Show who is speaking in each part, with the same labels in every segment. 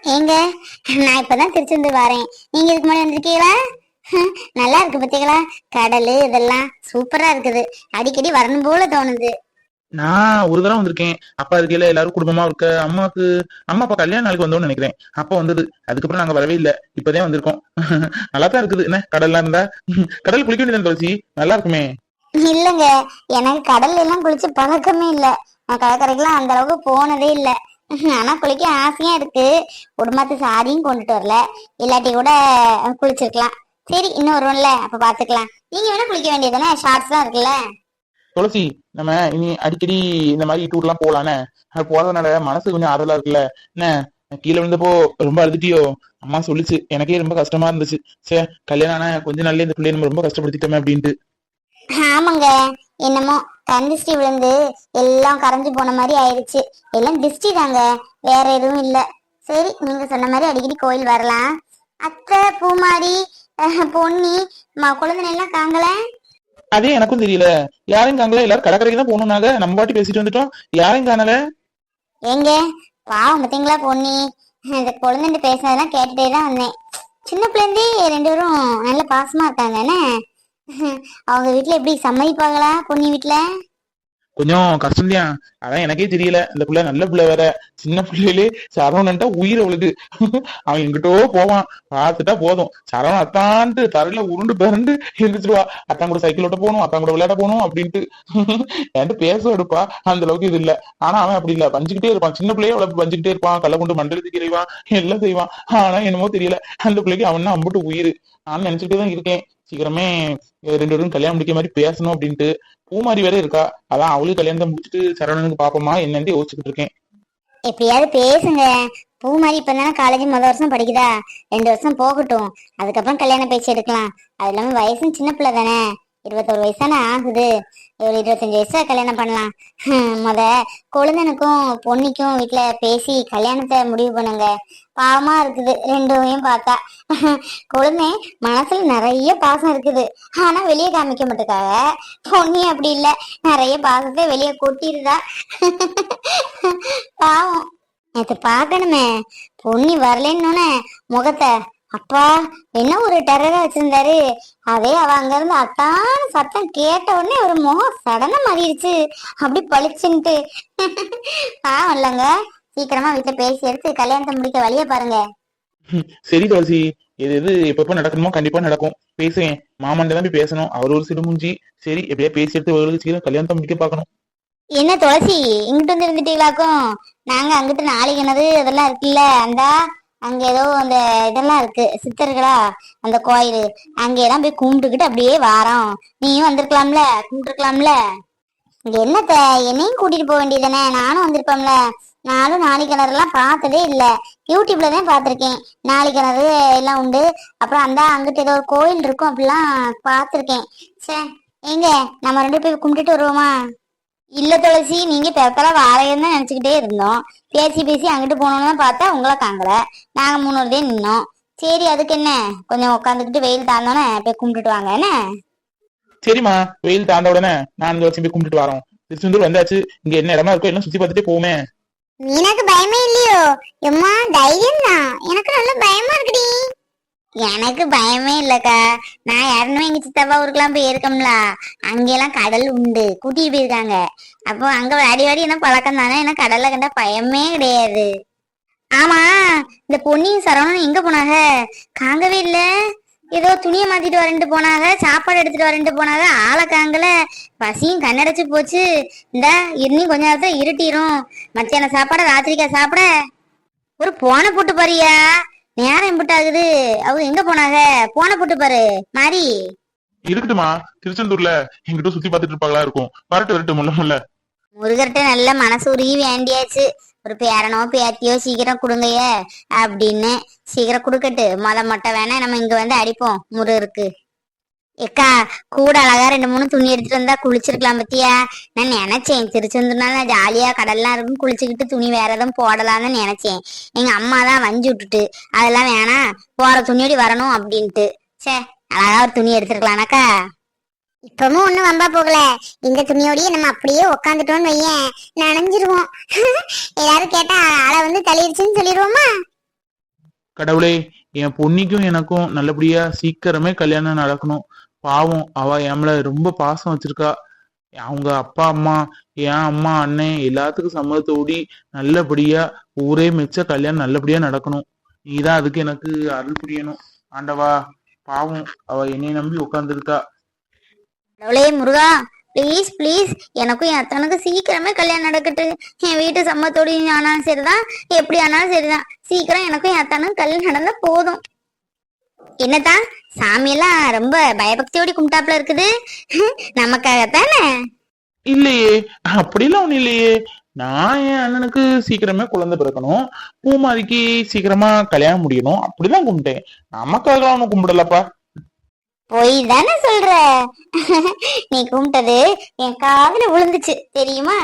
Speaker 1: ஏங்க நான் இப்பதான் திருச்செந்தூர் வரேன். நீங்க இதுக்கு முன்னாடி வந்திருக்கீங்களா? நல்லா இருக்கு பாத்தீங்களா? கடல் இதெல்லாம் சூப்பரா இருக்குது. அடிக்கடி வரணும் போல தோணுது.
Speaker 2: நான் ஒரு தடவை வந்திருக்கேன். அப்பா இருக்கையில எல்லாரும் குடும்பமா இருக்க அம்மாக்கு அம்மா அப்பா கல்யாண நாளுக்கு வந்தோம்னு நினைக்கிறேன். அப்பா வந்தது. அதுக்கப்புறம் நாங்க வரவே இல்ல. இப்பதான் வந்திருக்கோம். நல்லா தான் இருக்குது. என்ன கடல்லாம் இருந்தா? கடல் குளிக்க வேண்டியது துளசி. நல்லா இருக்குமே.
Speaker 1: இல்லங்க எனக்கு கடல்ல எல்லாம் குளிச்சு பழக்கமே இல்ல. நான் கடற்கரைக்கெல்லாம் அந்த அளவுக்கு போனதே இல்ல. ஆனா குளிக்க ஆசையா இருக்கு. குடும்பத்து சாரியும் கொண்டுட்டு வரல. இல்லாட்டி கூட குளிச்சிருக்கலாம். சரி இன்னும் வருவோம்ல அப்ப பாத்துக்கலாம். நீங்க வேணா குளிக்க வேண்டியதுதானே? ஷார்ட்ஸ் தான் இருக்குல்ல?
Speaker 2: துளசி நம்ம இனி அடிக்கடி இந்த மாதிரி டூர்லாம் போலானே? போறதுனால மனசு கொஞ்சம் ஆறுதலா இருக்குல்ல? என்ன? கீழே விழுந்தப்போ ரொம்ப அழுதுட்டியோ? அம்மா சொல்லுச்சு. எனக்கே ரொம்ப கஷ்டமா இருந்துச்சு. சே கல்யாணம் ஆன கொஞ்ச நாள்லயே இந்த பிள்ளைய நம்ம ரொம்ப கஷ்டப்படுத்திட்டோமே அப்படின்ட்டு.
Speaker 1: ஆமாங்க. என்னமோ கண் திருஷ்டி விழுந்து எல்லாம் கரைஞ்சு போன மாதிரி ஆயிடுச்சு. எல்லாம் திருஷ்டி தாங்க. வேற எதுவும் இல்ல. சரி நீங்க சொன்ன மாதிரி அடிக்கடி கோயில் வரலாம். அத்தை பூமாரி பொன்னி ம குழந்தை எல்லாம் காங்கல
Speaker 2: அதே எனக்கும் தெரியல. யாரையும் காங்கல எல்லாரும் கடற்கரைக்கு தான் போகணும்னாங்க நம்ம பாட்டி பேசிட்டு வந்துட்டோம். யாரையும் காணல?
Speaker 1: எங்க பாவம் பார்த்தீங்களா பொன்னி? இந்த குழந்தைட்டு பேசினதெல்லாம் கேட்டுட்டே தான் வந்தேன். சின்ன பிள்ளைந்தே ரெண்டு பேரும் நல்ல பாசமா இருக்காங்க என்ன? அவங்க வீட்ல எப்படி சம்மதிப்பாங்களா பொண்ணு வீட்ல?
Speaker 2: கொஞ்சம் கஷ்டம்தான் அதான் எனக்கே தெரியல. இந்த பிள்ளை நல்ல பிள்ளை வேற. சின்ன பிள்ளையிலே சரவணன்ட்டா உயிர் அவளுக்கு அவன் எங்கிட்டோ போவான். பார்த்துட்டா போதும். சரவணன் அத்தான்ட்டு தரையில உருண்டு பிறண்டு எழுந்துருவா அத்தான் கூட சைக்கிள் ஓட்ட போகணும். அத்தான் கூட விளையாட போகணும் அப்படின்ட்டு. என்கிட்ட பேச எடுப்பா. அந்த அளவுக்கு இது இல்ல. ஆனா அவன் அப்படி இல்ல. பஞ்சுக்கிட்டே இருப்பான். சின்ன பிள்ளையே அவளை பஞ்சுக்கிட்டே இருப்பான். கள்ள கொண்டு மண்டலத்துக்கு இறைவான் எல்லாம் செய்வான். ஆனா என்னமோ தெரியல. அந்த பிள்ளைக்கு அவன் அம்பட்டு அம்புட்டு உயிர். நான் நினைச்சுட்டே தான் இருக்கேன். சீக்கிரமே ரெண்டு பேரும் கல்யாணம் முடிக்க மாதிரி பேசணும் அப்படின்ட்டு பூமாரி வேற இருக்கா? அதான் அவளுக்கு கல்யாணத்தை முடிச்சுட்டு சரவணனுக்கு பாப்போமா என்னன்னு யோசிச்சுட்டு இருக்கேன்.
Speaker 1: எப்படியாவது பேசுங்க. பூ மாதிரி இப்ப தானே காலேஜ் முதல் வருஷம் படிக்குதா? ரெண்டு வருஷம் போகட்டும். அதுக்கப்புறம் கல்யாணம் பேச்சு எடுக்கலாம். அது இல்லாம வயசும் சின்ன பிள்ளை தானே. இருபத்தோரு வயசான ஆகுது. ஒரு இருபத்தஞ்சு வயசா கல்யாணம் பண்ணலாம். ஹம், முத கொழுந்தனுக்கும் பொண்ணிக்கும் வீட்டுல பேசி கல்யாணத்தை முடிவு பண்ணுங்க. பாவமா இருக்குது ரெண்டுமே பார்த்தா. கொழுந்தே மனசுல நிறைய பாசம் இருக்குது. ஆனா வெளியே காமிக்க மாட்டேக்காக பொண்ணி அப்படி இல்ல. நிறைய பாசத்தை வெளியே கொட்டிருதா. பாவம். நேற்று பார்க்கணுமே பொன்னி வரலன்னு முகத்தை அப்பா என்ன ஒரு டெரரா வச்சிருந்தாரு? அதே அவ அங்க இருந்து அத்தான சத்தம் கேட்ட உடனே ஒரு முகம் சடனா மாறிடுச்சு. அப்படி பளிச்சுன்ட்டு. பாவம் இல்லைங்க. சீக்கிரமா வீட்டுல பேசி எடுத்து கல்யாணத்தை முடிக்க வழிய பாருங்க.
Speaker 2: சரி துளசி எது எது எப்பப்ப நடக்கணுமோ கண்டிப்பா நடக்கும். பேசுவேன் மாமன் தான் போய் பேசணும். அவர் ஒரு சிறு மூஞ்சி. சரி எப்படியா பேசி எடுத்து அவர்களுக்கு சீக்கிரம் கல்யாணத்தை முடிக்க பார்க்கணும்.
Speaker 1: என்ன துளசி இங்கிட்டு வந்து இருந்துட்டீங்களாக்கும்? நாங்க அங்கிட்டு நாளை கிணறு அதெல்லாம் இருக்குல்ல. அந்தா அங்க ஏதோ அந்த இதெல்லாம் இருக்கு சித்தர்களா? அந்த கோயில். அங்கெல்லாம் போய் கும்பிட்டுக்கிட்டு அப்படியே வாரம். நீயும் வந்திருக்கலாம்ல? கும்பிட்டுருக்கலாம்ல? இங்க என்னத்த? என்னையும் கூட்டிட்டு போக வேண்டியதானே நானும் வந்திருப்பேன்ல. நானும் நாளை கிணறுலாம் பார்த்ததே இல்லை. யூடியூப்ல தான் பார்த்துருக்கேன். நாளை கிணறு எல்லாம் உண்டு. அப்புறம் அந்த அங்கிட்ட ஏதோ ஒரு கோயில் இருக்கும் அப்படிலாம் பார்த்துருக்கேன். சே எங்க நம்ம ரெண்டு போய் கும்பிட்டுட்டு வருவோமா? இல்ல துளசி நீங்க பெருத்தல வாழையன்னு தான் நினைச்சுக்கிட்டே இருந்தோம். பேசி பேசி அங்கிட்டு போனோம்னு பார்த்தா உங்களை காங்கல நாங்க மூணு பேர் நின்னோம். சரி அதுக்கு என்ன? கொஞ்சம் உட்காந்துக்கிட்டு வெயில் தாழ்ந்தோன்னே போய் கும்பிட்டுட்டு வாங்க என்ன?
Speaker 2: சரிம்மா வெயில் தாண்ட உடனே நான் வருஷம் போய் கும்பிட்டுட்டு வரோம். திருச்செந்தூர் வந்தாச்சு. இங்க என்ன இடமா இருக்கோ எல்லாம் சுத்தி பார்த்துட்டு போவோமே.
Speaker 1: மீனாக்கு பயமே இல்லையோ? எம்மா தைரியம் தான் எனக்கு நல்ல பயமா இருக்குடி. எனக்கு பயமே இல்லக்கா. நான் யாருன்னு எங்க சித்தப்பா ஊருக்குலாம் போயிருக்கோம்ல. அங்கெல்லாம் கடல் உண்டு. கூட்டிட்டு போயிருக்காங்க. அப்போ அங்க வாடி வாடி என்ன பழக்கம் தானே? எனக்கு கடல்ல கண்டா பயமே கிடையாது. ஆமா இந்த பொன்னியின் சரவணன் எங்க போனாங்க? காங்கவே இல்ல. ஏதோ துணியை மாத்திட்டு வரேன்ட்டு போனாங்க. சாப்பாடு எடுத்துட்டு வரேன்ட்டு போனாங்க. ஆளை காங்கல. பசியும் கண்ணடைச்சு போச்சு. இந்த இன்னும் கொஞ்ச நேரத்துல இருட்டிரும். மத்தியான சாப்பாட ராத்திரிக்கா சாப்பிட. ஒரு போனை போட்டு பாரியா நேரம் எம்பிட்டு ஆகுது. அவங்க எங்க போனாங்க? போனை போட்டு பாரு. மாறி.
Speaker 2: இருக்கட்டுமா திருச்செந்தூர்ல எங்கிட்ட சுத்தி பார்த்துட்டு இருப்பாங்களா இருக்கும். வரட்டு வரட்டு முல்ல முல்ல.
Speaker 1: முருகர்கிட்ட நல்ல மனசு உருகி வேண்டியாச்சு. ஒரு பேரனோ பேத்தியோ சீக்கிரம் கொடுங்கய்ய அப்படின்னு. சீக்கிரம் கொடுக்கட்டு. மொத மொட்டை வேணா நம்ம இங்க வந்து அடிப்போம் முருகருக்கு. ஏக்கா கூட அழகா ரெண்டு மூணு துணி எடுத்துட்டு வந்தா குளிச்சிருக்கலாம் பத்தியா? நான் நினைச்சேன். திருச்செந்தூர்னால ஜாலியா கடல்லாம் இருக்கும் குளிச்சுக்கிட்டு துணி வேற எதுவும் போடலாம்னு நினைச்சேன். எங்க அம்மா தான் வஞ்சி விட்டுட்டு அதெல்லாம் வேணாம் போற துணியோடி வரணும் அப்படின்ட்டு. சே அழகா ஒரு துணி எடுத்துருக்கலாம்னாக்கா. இப்பவும் ஒண்ணும் வம்பா போகல. இந்த துணியோடய நம்ம அப்படியே உக்காந்துட்டோம்னு வையேன். நனைஞ்சிருவோம். எல்லாரும் கேட்டா ஆளை வந்து தள்ளிடுச்சுன்னு சொல்லிடுவோமா?
Speaker 2: கடவுளே என் பொன்னிக்கும் எனக்கும் நல்லபடியா சீக்கிரமே கல்யாணம் நடக்கணும். பாவம் அவ என் மேல ரொம்ப பாசம் வச்சிருக்கா. அவங்க அப்பா அம்மா என் அம்மா அண்ணன் எல்லாத்துக்கும் சம்மதத்தோடி நல்லபடியா ஊரே மெச்ச கல்யாணம் நல்லபடியா நடக்கணும். நீதான் அதுக்கு எனக்கு அருள் புரியணும். ஆண்டவா பாவம் அவ என்னை நம்பி உட்கார்ந்துருக்கா
Speaker 1: கடவுளே முருகா ப்ளீஸ் ப்ளீஸ் எனக்கும் என் அத்தனுக்கும் சீக்கிரமே கல்யாணம் நடக்கட்டு. என் வீட்டு சம்மத்தோடு ஆனாலும் சரிதான் எப்படி ஆனாலும் சரிதான். சீக்கிரம் எனக்கும் என் அத்தனுக்கும் கல்யாணம் நடந்தா போதும். என்னதான்? சாமியெல்லாம் ரொம்ப பயபக்தியோட கும்பிட்டாப்புல இருக்குது. நமக்காகத்தானே?
Speaker 2: இல்லையே அப்படிலாம் ஒண்ணும் இல்லையே. நான் என் அண்ணனுக்கு சீக்கிரமே குழந்தை பிறக்கணும். பூமாரிக்கு சீக்கிரமா கல்யாணம் முடியணும். அப்படிதான் கும்பிட்டேன். நமக்காக ஒன்னும் கும்பிடலப்பா.
Speaker 1: பொய் தானே சொல்ற? நீ கும்பிட்டது என் காதுல விழுந்துச்சு. தெரியுமா?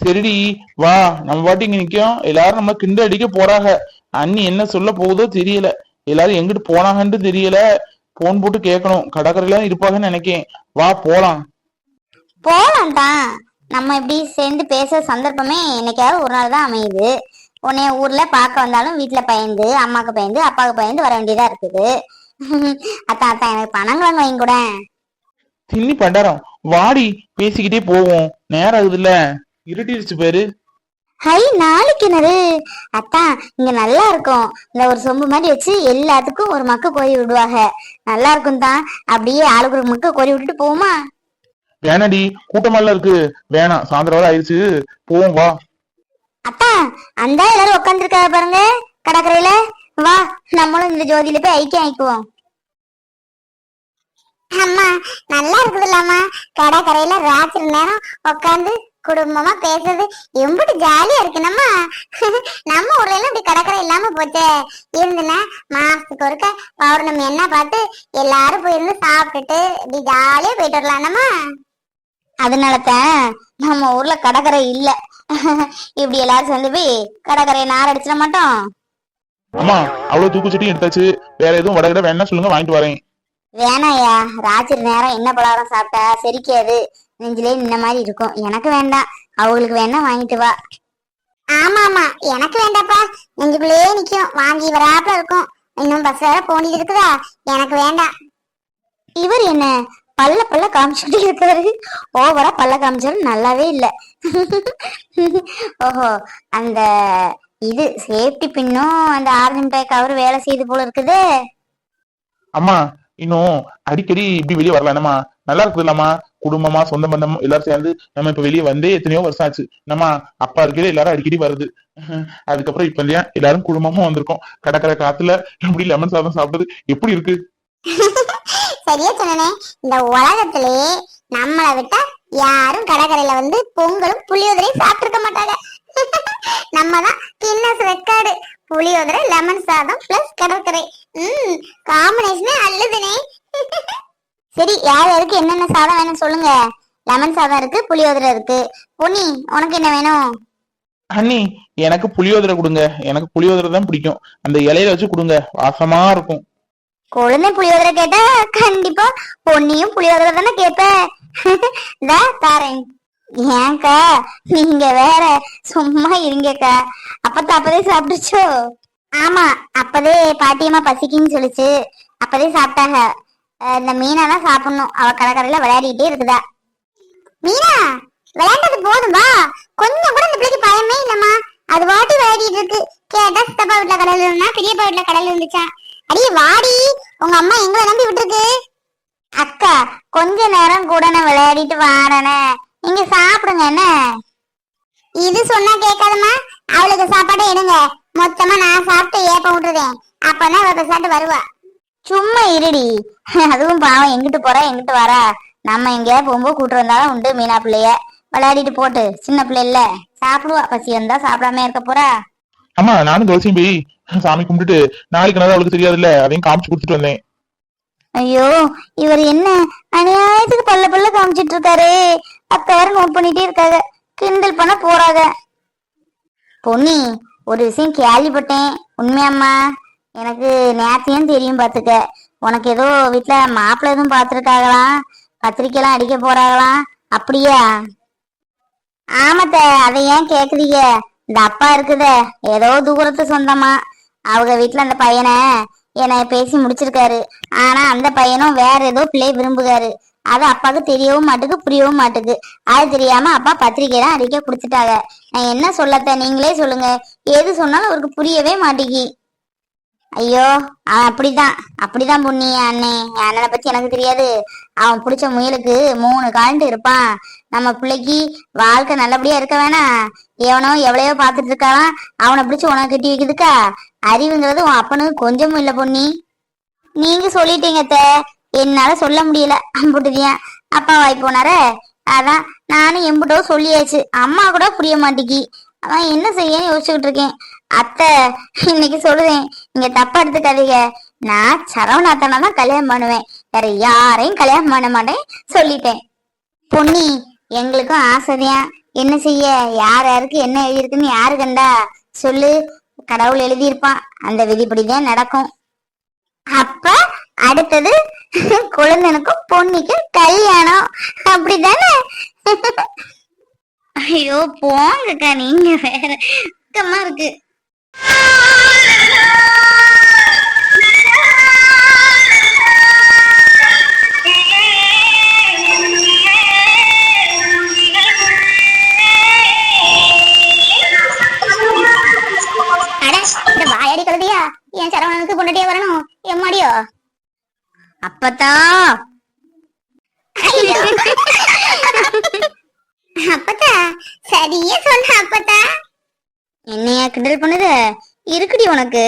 Speaker 2: சரிடி வா. நம்ம பாட்டி இங்க நிக்கோம் எல்லாரும் நம்ம கிண்டு அடிக்க போறாங்க. அண்ணி என்ன சொல்ல போகுதோ தெரியல. எல்லாரும் எங்கிட்டு போனாங்கன்னு தெரியல. போன் போட்டு கேட்கணும் கடற்கரையில இருப்பாங்கன்னு நினைக்கேன். வா போலாம்.
Speaker 1: போலாம் தான் நம்ம இப்படி சேர்ந்து பேச சந்தர்ப்பமே என்னைக்காவது ஒரு நாள் தான் அமையுது. உன்னைய ஊர்ல பார்க்க வந்தாலும் வீட்டுல பயந்து அம்மாக்கு பயந்து அப்பாவுக்கு பயந்து வர வேண்டியதா இருக்குது. அத்தான் அத்தான் எனக்கு பணங்களும் வாங்கி கூட.
Speaker 2: தின்னி பண்டாரம் வாடி பேசிக்கிட்டே போவோம். நேரம் ஆகுதுல்ல. இருட்டிருச்சு பேரு.
Speaker 1: ஹை நாளைக்கு கிணறு அத்தான் இங்க நல்லா இருக்கும். இந்த ஒரு சொம்பு மாதிரி வச்சு எல்லாத்துக்கும் ஒரு மக்கு கோரி விடுவாங்க நல்லா இருக்கும் தான். அப்படியே ஆளுக்கு ஒரு மக்கு கோரி விட்டுட்டு போவோமா?
Speaker 2: வேணாடி கூட்டமெல்லாம் இருக்கு. வேணாம் சாயந்தரம் வரை ஆயிடுச்சு. போவோம் வா.
Speaker 1: அத்தா அந்த எல்லாரும் உட்காந்துருக்காங்க பாருங்க கடற்கரையில. வா நம்மளும் இந்த ஜோதியில போய் ஐக்கியம் ஆயிக்குவோம் அம்மா நல்லா இருக்குதுல்லம்மா. கடற்கரையில ராத்திரி நேரம் உட்காந்து குடும்பமா பேசுறது எம்பிட்டு ஜாலியா இருக்குனம்மா நம்ம ஊர்ல எல்லாம் இப்படி கடற்கரை இல்லாம போச்சே. இருந்துன்னா மாசத்துக்கு ஒருக்க பௌர்ணமி என்ன பார்த்து எல்லாரும் போயிருந்து சாப்பிட்டுட்டு இப்படி ஜாலியா போயிட்டு வரலாம்மா அதனாலதான் நம்ம ஊர்ல கடற்கரை இல்ல. இப்படி எல்லாரும் சேர்ந்து போய் கடற்கரையை நார் அடிச்சிட மாட்டோம்.
Speaker 2: அம்மா அவ்வளவு தூக்குச்சட்டியும் எடுத்தாச்சு. வேற எதுவும் வடகட வேணா சொல்லுங்க வாங்கிட்டு வரேன்.
Speaker 1: வேணாயா ராத்திரி நேரம் என்ன பலகாரம் சாப்பிட்டா செரிக்காது. நெஞ்சிலே இந்த மாதிரி இருக்கும். எனக்கு வேண்டாம். அவங்களுக்கு வேணா வாங்கிட்டு வா. ஆமா ஆமா. எனக்கு வேண்டாப்பா. நெஞ்சுக்குள்ளே நிக்கும். வாங்கி வராப்புல இருக்கும். இன்னும் பஸ் வேற போனிட்டு இருக்குதா? எனக்கு வேண்டாம். இவர் என்ன? பல்ல பல்ல காமிச்சுட்டு இருக்காரு. ஓவரா பல்ல காமிச்சாலும் நல்லாவே இல்ல. ஓஹோ. அந்த இது சேஃப்டி பின்னும் அந்த ஆர்ஜன் பேக் அவர் வேலை செய்து போல இருக்குது.
Speaker 2: அம்மா இன்னும் அடிக்கடி இப்படி வெளியே வரலாம்மா நல்லா இருக்குது இல்லாமா குடும்பமா சொந்த பந்தம் எல்லாரும் சேர்ந்து நம்ம இப்ப வெளியே வந்தே எத்தனையோ வருஷம் ஆச்சு. நம்ம அப்பா இருக்கிற எல்லாரும் அடிக்கடி வருது. அதுக்கப்புறம் இப்ப இல்லையா? எல்லாரும் குடும்பமும் வந்திருக்கோம். கடற்கரை காத்துல இப்படி லெமன் சாதம் சாப்பிடுறது எப்படி இருக்கு?
Speaker 1: சரியா சொன்னேன். இந்த உலகத்திலே நம்மளை விட்டா யாரும் கடற்கரையில வந்து பொங்கலும் புளியோதரையும் சாப்பிட்டிருக்க மாட்டாங்க. நம்ம தான் கின்னஸ் ரெக்கார்டு. புளியோதரை லெமன் சாதம் பிளஸ் கடற்கரை. ம் காம்பினேஷனே அல்லதுனே. சரி யார் யாருக்கு என்னென்ன சாதம் வேணும் சொல்லுங்க. லெமன் சாதம் இருக்கு புளியோதரை இருக்கு. பொன்னி உனக்கு என்ன வேணும்?
Speaker 2: அண்ணி எனக்கு புளியோதரை கொடுங்க. எனக்கு புளியோதரை தான் பிடிக்கும். அந்த இலையில வச்சு கொடுங்க. வாசமா இருக்கும்.
Speaker 1: குழந்தை புளியோதரை கேட்டா கண்டிப்பா பொன்னியும் புளியோதரை தானே கேப்ப தா தாரேன். ஏன்க்கா நீங்க வேற சும்மா இருங்கக்கா. அப்பத்த அப்பதே சாப்பிட்டுச்சோ? ஆமா அப்பதே பாட்டியம்மா பசிக்குன்னு சொல்லுச்சு. அப்பதே சாப்பிட்டாங்க. இந்த மீனா தான் சாப்பிடணும். அவ கடற்கரையில விளையாடிட்டே இருக்குதா. மீனா விளையாண்டது போதும் வா. கொஞ்சம் கூட இந்த பிள்ளைக்கு பயமே இல்லம்மா. அது வாட்டி விளையாடிட்டு இருக்கு. கேட்டா சித்தப்பா வீட்டுல கடல் இருந்தா பெரியப்பா வீட்டுல கடல் இருந்துச்சான் அடியே வாடி. உங்க அம்மா எங்களை நம்பி விட்டுருக்கு. அக்கா கொஞ்ச நேரம் கூட நான் விளையாடிட்டு வாரனே. நீங்க சாப்பிடுங்க என்ன? இது சொன்னா கேட்காதம்மா. அவளுக்கு சாப்பாடை எடுங்க. மொத்தமா நான் சாப்பிட்டு ஏப்ப விட்டுறேன். அப்பதான் அவ பேசாட்டு வருவா. சும்மா இருடி. அதுவும் பாவம் எங்கிட்டு போறா எங்கிட்டு வரா நம்ம எங்கேயா போகும்போது கூட்டு வந்தாலும் உண்டு மீனா பிள்ளைய. விளையாடிட்டு போட்டு சின்ன பிள்ளை இல்ல. சாப்பிடுவா. பசி வந்தா சாப்பிடாம இருக்க போறா.
Speaker 2: அம்மா நானும் துளசியும் போய் சாமி கும்பிட்டுட்டு நாளைக்கு நான் அவளுக்கு தெரியாதுல்ல அதையும் காமிச்சு கொடுத்துட்டு வந்தேன்.
Speaker 1: ஐயோ இவர் என்ன அநியாயத்துக்கு பல்ல பல்ல காமிச்சிட்டு இருக்காரு. வேற நோட் பண்ணிட்டே இருக்காங்க கிண்டல் பண்ண போறாங்க பொன்னி ஒரு விஷயம் கேள்விப்பட்டேன். உண்மையாம்மா? எனக்கு நேரத்தையும் தெரியும் பார்த்துக்க உனக்கு ஏதோ வீட்டில் மாப்பிள்ளை எதுவும் பார்த்துருக்காங்களாம் பத்திரிக்கைலாம் அடிக்க போறாங்களாம் அப்படியா? ஆமாத்த அதை ஏன் கேக்குறீங்க? இந்த அப்பா இருக்குதே ஏதோ தூரத்து சொந்தமா. அவங்க வீட்டுல அந்த பையனை என்னை பேசி முடிச்சிருக்காரு. ஆனா அந்த பையனும் வேற ஏதோ பிள்ளை விரும்புகாரு. அது அப்பாவுக்கு தெரியவும் மாட்டுக்கு புரியவும் மாட்டுக்கு. அது தெரியாம அப்பா பத்திரிக்கை தான் அடிக்க கொடுத்துட்டாங்க. நான் என்ன சொல்லத்த நீங்களே சொல்லுங்க. எது சொன்னாலும் அவருக்கு புரியவே மாட்டேங்கி. ஐயோ அவன் அப்படிதான். அப்படிதான் பொண்ணி அண்ணே. என் அண்ணனை பத்தி எனக்கு தெரியாது. அவன் பிடிச்ச முயலுக்கு மூணு கால்ட்டு இருப்பான். நம்ம பிள்ளைக்கு வாழ்க்கை நல்லபடியா இருக்க வேணாம் எவனோ எவ்வளையோ பாத்துட்டு இருக்கான். அவனை பிடிச்சு உனக்கு கட்டி வைக்குதுக்கா அறிவுங்கிறது உன் அப்பனுக்கு கொஞ்சமும் இல்ல பொண்ணி நீங்க சொல்லிட்டீங்க அத்தை. என்னால சொல்ல முடியல. அம்புட்டுதியா அப்பா வாய் போனார. அதான் நானும் எம்புட்டோ சொல்லியாச்சு. அம்மா கூட புரிய மாட்டேங்கி அதான் என்ன செய்யன்னு யோசிச்சுக்கிட்டு இருக்கேன். அத்தை இன்னைக்கு சொல்லுவேன். நீங்க தப்பா எடுத்துக்காதீங்க. நான் சரவணாத்தனை தான் கல்யாணம் பண்ணுவேன். வேற யாரையும் கல்யாணம் பண்ண மாட்டேன். சொல்லிட்டேன். பொன்னி எங்களுக்கும் ஆசைதான். என்ன செய்ய? யார் யாருக்கு என்ன எழுதியிருக்குன்னு யாரு கண்டா? சொல்லு. கடவுள் எழுதியிருப்பான். அந்த விதிப்படிதான் நடக்கும். அப்ப அடுத்தது குழந்தனுக்கும் பொன்னிக்கும் கல்யாணம். அப்படிதானே ஐயோ போங்கக்கா. நீங்க வேற சுத்தமா இருக்கு. என் சரவணனுக்கு பொண்டாட்டியா வரணும்? எம்மாடியோ? அப்பத்தா. அப்பத்தா சரியா சொன்ன அப்பத்தா. என்னையா கிண்டல் பண்ணுது? இருக்குடி உனக்கு.